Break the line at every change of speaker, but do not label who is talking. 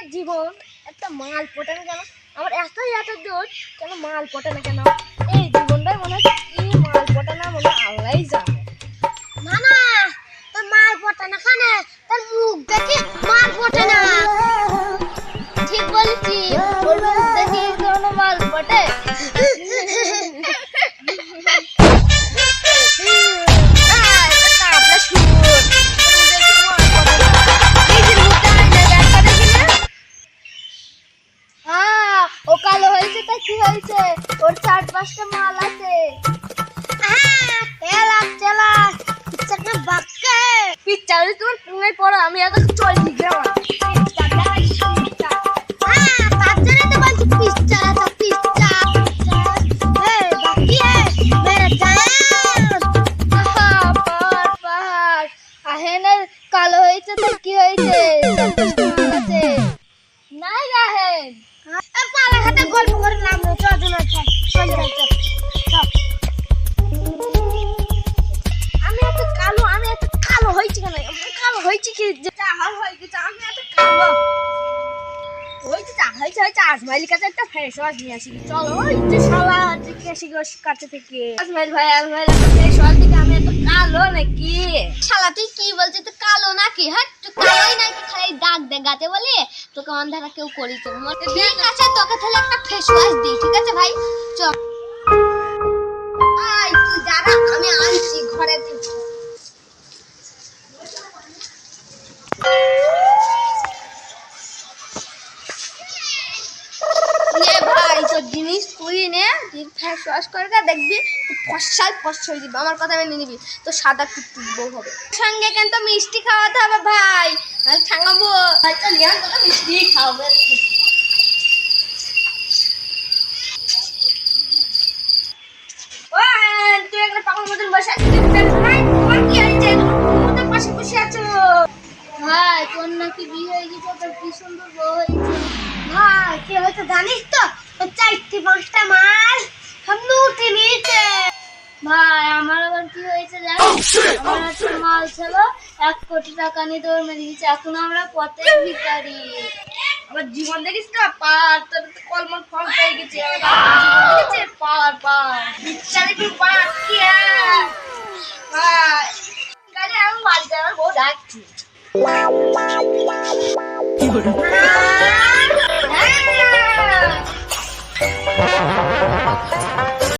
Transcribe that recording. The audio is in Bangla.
একটা জীবন, একটা মাল পটে না কেন আমার এতই এত দোষ কেন মাল পটে না কেন এই জীবনটাই মনে হয় কি মাল পটে না মনে আল্লাহ জানে।
না না তোর মাল পটে না কানে? তোর মুখ দেখে মাল পটে না
ঠিক বলেছি মুখ দেখে কোনো মাল পটে এটা কি হয়েছে? ওর চার পাঁচটা মাল আছে। তোমার পুনে পড়ো আমি এখন চলি গ্রাম কালো হয়েছে তো কি হয়েছে?
খাতে গল্প করে নাম চল চল
আমি এত কালো, আমি এত কালো হয়েছি কেন? কালো হয়েছি কি? যে চাহার হয়ে আমি এত কালো। হয়েছে চা হয়েছে কাছে একটা ফ্রেশ ওয়াশ নিয়ে আসি। চলো, ওই যে শালা হচ্ছে কাছে থেকে। আজমাইল ভাই, আজমাইল আমি এত কালো নাকি?
শালা, তুই কি বলছিস? তুই কালো নাকি? হ্যাঁ তুই কালোই গাতে বলি তোকে অন্ধারা কেউ করি তো ঠিক আছে, তোকে তাহলে একটা ফেস ওয়াশ দিই, ঠিক আছে ভাই? চ তুই, দাঁড়া, আমি আনছি ঘরে।
জিনিস তুই নে ফেস ওয়াশ করে দেখবি ফসাই ফস আমার কথা মেনে নিবি তো সাদা টুকটুক বউ হবে। সঙ্গে কিন্তু মিষ্টি খাওয়াতে হবে ভাই। ঠাঙাবো ভাই চল ইয়ার কথা মিষ্টি খাওয়াবে তুই একটা পাগল মতন বসে আছিস, তুই জানিস না? তোমার কি হয়েছে? তুমি পাশে বসে আছো।
ভাই তোর নাকি বিয়ে হয়ে গেছে তোর কি সুন্দর বউ হয়েছে ভাই কি হয়েছে জানিস তো চারটি পাঁচটা মাল সব নুটে নিয়েছে
ভাই আমার আবার কি হয়েছে জানিস আমার একটা মাল ছিল এক কোটি টাকা নিয়ে তোর মেরে দিয়েছে। এখন আমরা পথে ভিকারি আমার জীবন দেখিস না? পার তোর তো কলমল ফল পেয়ে গেছে। জীবন দেখেছে পার পার। বিচারে তুই পার? কি কাজে আমি বাড়িতে আমার বউ ডাকছি।